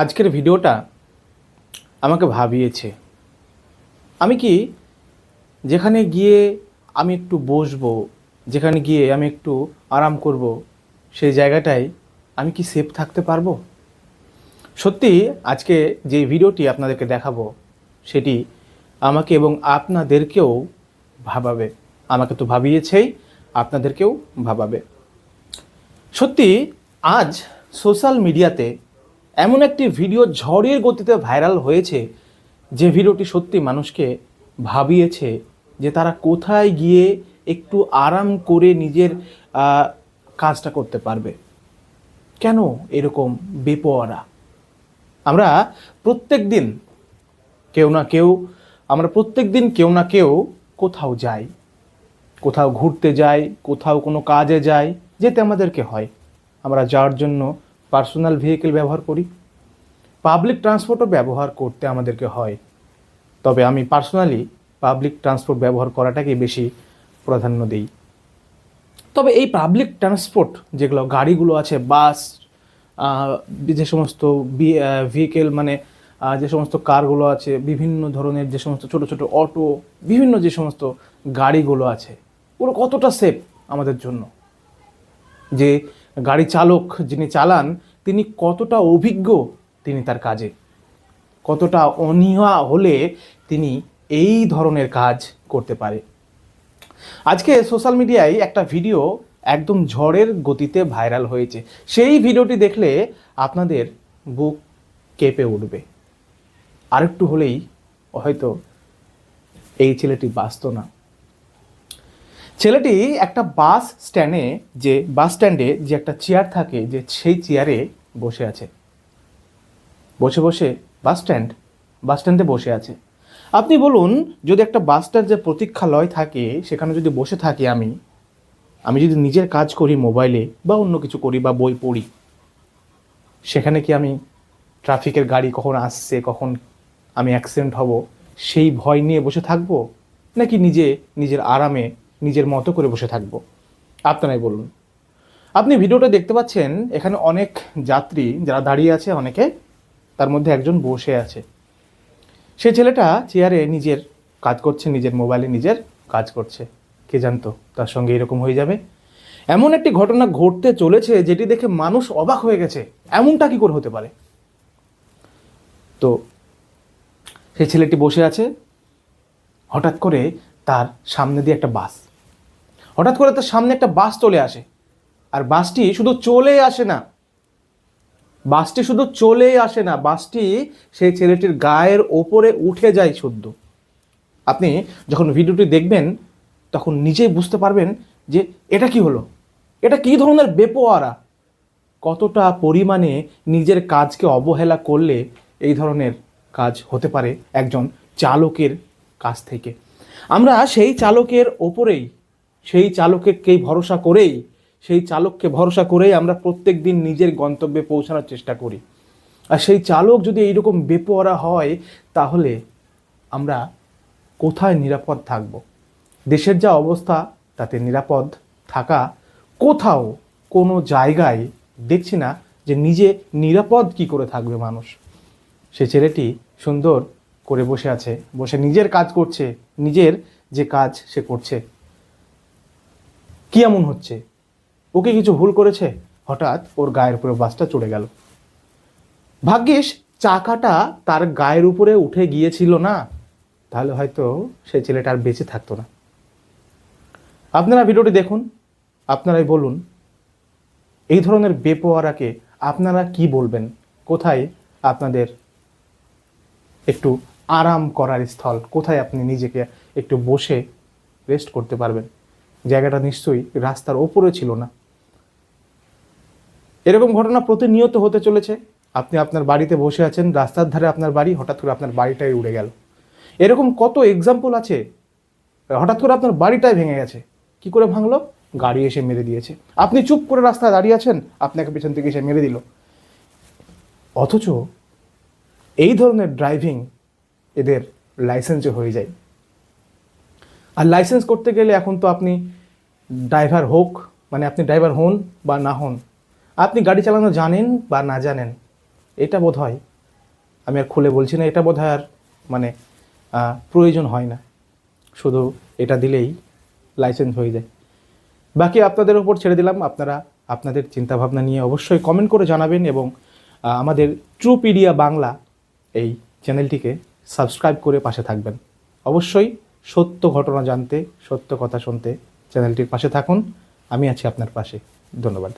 আজকের ভিডিওটা আমাকে ভাবিয়েছে। আমি কি যেখানে গিয়ে আমি একটু বসবো, যেখানে গিয়ে আমি একটু আরাম করব, সেই জায়গাটায় আমি কি সেফ থাকতে পারব? সত্যি, আজকে যে ভিডিওটি আপনাদেরকে দেখাবো, সেটি আমাকে এবং আপনাদেরকেও ভাবাবে। আমাকে তো ভাবিয়েছেই আপনাদেরকেও ভাবাবে। সত্যি, আজ সোশ্যাল মিডিয়াতে এমন একটি ভিডিও ঝড়ের গতিতে ভাইরাল হয়েছে যে ভিডিওটি সত্যি মানুষকে ভাবিয়েছে যে তারা কোথায় গিয়ে একটু আরাম করে নিজের কাজটা করতে পারবে। কেন এরকম বেপোয়ারা আমরা প্রত্যেক দিন কেউ না কেউ, আমরা প্রত্যেক দিন কেউ না কেউ কোথাও যাই। কোথাও ঘুরতে যাই, কোথাও কোনো কাজে যাই, যেতে আমাদেরকে হয়। আমরা যাওয়ার জন্য পার্সোনাল ভেহিকেল ব্যবহার করি। পাবলিক ট্রান্সপোর্টও ব্যবহার করতে আমাদেরকে হয়। তবে আমি পার্সোনালি পাবলিক ট্রান্সপোর্ট ব্যবহার করাটাকে বেশি প্রাধান্য দিই। তবে এই পাবলিক ট্রান্সপোর্ট যেগুলো গাড়িগুলো আছে, বাস যে সমস্ত ভেহিকেল মানে যে সমস্ত কারগুলো আছে, বিভিন্ন ধরনের যে সমস্ত ছোট ছোট অটো, বিভিন্ন যে সমস্ত গাড়িগুলো আছে, ওগুলো কতটা সেফ আমাদের জন্য? যে গাড়ি চালক যিনি চালান, তিনি কতটা অভিজ্ঞ তিনি তার কাজে? কতটা অনীহা হলে তিনি এই ধরনের কাজ করতে পারে? আজকে সোশ্যাল মিডিয়ায় একটা ভিডিও একদম ঝড়ের গতিতে ভাইরাল হয়েছে। সেই ভিডিওটি দেখলে আপনাদের বুক কেঁপে উঠবে। আরেকটু হলেই হয়তো এই ছেলেটি বাঁচত না। ছেলেটি একটা বাস স্ট্যান্ডে যে, বাস স্ট্যান্ডে যে একটা চেয়ার থাকে, যে সেই চেয়ারে বসে আছে। বসে বসে বাস স্ট্যান্ড, বাস স্ট্যান্ডে বসে আছে। আপনি বলুন, যদি একটা বাস স্ট্যান্ড যে প্রতীক্ষালয় থাকে, সেখানে যদি বসে থাকি আমি আমি যদি নিজের কাজ করি মোবাইলে বা অন্য কিছু করি বা বই পড়ি, সেখানে কি আমি ট্রাফিকের গাড়ি কখন আসছে, কখন আমি অ্যাক্সিডেন্ট হব, সেই ভয় নিয়ে বসে থাকব? নাকি নিজে, নিজের আরামে নিজের মতো করে বসে থাকব। আপনারাই বলুন। আপনি ভিডিওটা দেখতে পাচ্ছেন, এখানে অনেক যাত্রী যারা দাঁড়িয়ে আছে, অনেকে তার মধ্যে একজন বসে আছে। সে ছেলেটা চেয়ারে নিজের কাজ করছে, নিজের মোবাইলে নিজের কাজ করছে। কে জানতো, তার সঙ্গে এরকম হয়ে যাবে? এমন একটি ঘটনা ঘটতে চলেছে যেটি দেখে মানুষ অবাক হয়ে গেছে। এমনটা কি করে হতে পারে? তো, সেই ছেলেটি বসে আছে। হঠাৎ করে তার সামনে দিয়ে একটা বাস। হঠাৎ করে তার সামনে একটা বাস চলে আসে। আর বাসটি শুধু চলে আসে না। বাসটি শুধু চলে আসে না, বাসটি সেই ছেলেটির গায়ের ওপরে উঠে যায় শুদ্ধ আপনি যখন ভিডিওটি দেখবেন, তখন নিজেই বুঝতে পারবেন যে এটা কি হলো? এটা কি ধরনের বেপোয়ারা? কতটা পরিমাণে নিজের কাজকে অবহেলা করলে এই ধরনের কাজ হতে পারে একজন চালকের কাছ থেকে? আমরা সেই চালকের ওপরেই সেই চালকেরকেই ভরসা করেই, সেই চালককে ভরসা করেই আমরা প্রত্যেক দিন নিজের গন্তব্যে পৌঁছানোর চেষ্টা করি। আর সেই চালক যদি এইরকম বেপোয়ারা হয়, তাহলে আমরা কোথায় নিরাপদ থাকব? দেশের যা অবস্থা, তাতে নিরাপদ থাকা কোথাও কোনো জায়গায় দেখছি না যে নিজে নিরাপদ কি করে থাকবে মানুষ। সে ছেলেটি সুন্দর করে বসে আছে, বসে নিজের কাজ করছে, নিজের যে কাজ সে করছে। কি এমন হচ্ছে? ওকে কিছু ভুল করেছে? হঠাৎ ওর গায়ের উপরে বাসটা চড়ে গেল। ভাগ্যিস চাকাটা তার গায়ের উপরে উঠে গিয়েছিল না। তাহলে হয়তো সেই ছেলেটা আর বেঁচে থাকতো না। আপনারা ভিডিওটি দেখুন, আপনারাই বলুন, এই ধরনের বেপোয়ারাকে আপনারা কি বলবেন? কোথায় আপনাদের একটু আরাম করার স্থল? কোথায় আপনি নিজেকে একটু বসে রেস্ট করতে পারবেন? জায়গাটা নিশ্চয়ই রাস্তার ওপরে ছিল না। এরকম ঘটনা প্রতিনিয়ত হতে চলেছে। আপনি আপনার বাড়িতে বসে আছেন, রাস্তার ধারে আপনার বাড়ি, হঠাৎ করে আপনার বাড়িটাই উড়ে গেল। এরকম কত এক্সাম্পল আছে, হঠাৎ করে আপনার বাড়িটাই ভেঙে গেছে। কি করে ভাঙলো? গাড়ি এসে মেরে দিয়েছে। আপনি চুপ করে রাস্তায় দাঁড়িয়ে আছেন, আপনাকে পেছন থেকে এসে মেরে দিল। অথচ এই ধরনের ড্রাইভিং এদের লাইসেন্সে হয়ে যায়। আর লাইসেন্স করতে গেলে এখন তো আপনি ড্রাইভার হোক মানে আপনি ড্রাইভার হন বা না হন, আপনি গাড়ি চালানো জানেন বা না জানেন, এটা বোধ হয় আমি আর খুলে বলছি না, এটা বোধ হয় আর মানে প্রয়োজন হয় না। শুধু এটা দিলেই লাইসেন্স হয়ে যায়। বাকি আপনাদের ওপর ছেড়ে দিলাম, আপনারা আপনাদের চিন্তাভাবনা নিয়ে অবশ্যই কমেন্ট করে জানাবেন এবং আমাদের ট্রুপিডিয়া বাংলা এই চ্যানেলটিকে সাবস্ক্রাইব করে পাশে থাকবেন। অবশ্যই সত্য ঘটনা জানতে সত্য কথা শুনতে চ্যানেলটির পাশে থাকুন। আমি আছি আপনার পাশে। ধন্যবাদ।